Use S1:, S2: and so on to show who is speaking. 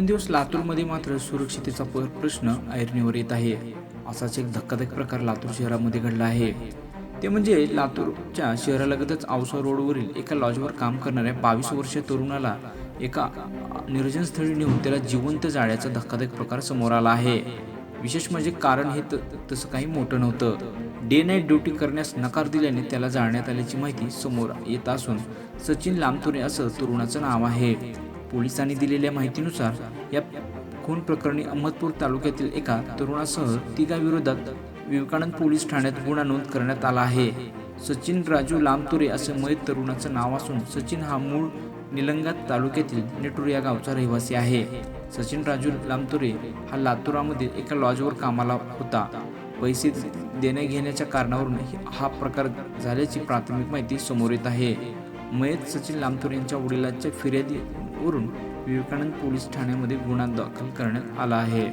S1: दिवस लातूरमध्ये मात्र सुरक्षितेचा प्रश्न ऐरणीवर येत आहे. असाच एक धक्कादायक प्रकार लातूर शहरामध्ये घडला आहे. ते म्हणजे लातूरच्या शहरालगतच औसा रोडवरील एका लॉजवर काम करणाऱ्या बावीस वर्षीय तरुणाला एका निर्जन स्थळी नेऊन त्याला जिवंत जाळ्याचा धक्कादायक प्रकार समोर आला आहे. विशेष म्हणजे कारण हे त- तसं काही मोठं नव्हतं. डे नाईट ड्युटी करण्यास नकार दिल्याने त्याला जाळण्यात आल्याची माहिती समोर येत असून सचिन लामतुरे असं तरुणाचं नाव आहे. पोलिसांनी दिलेल्या माहितीनुसार या खून प्रकरणी अहमदपूर तालुक्यातील एका तरुणासह तिघाविरोधात विवेकानंद पोलीस ठाण्यात गुन्हा नोंद करण्यात आला आहे. सचिन राजू लामतुरे असे मयत तरुणाचं नाव असून सचिन हा मूळ निलंगा तालुक्यातील नेटूर या गावचा रहिवासी आहे. सचिन राजू लामतुरे हा लातूरामध्ये एका लॉजवर कामाला होता. पैसे देण्या घेण्याच्या कारणावरून हा प्रकार झाल्याची प्राथमिक माहिती समोर येत आहे. मयत सचिन लामतुरे यांच्या वडिलांच्या फिर्यादी वरून विवेकानंद पोलीस ठाण्यामध्ये गुन्हा दाखल करण्यात आला आहे.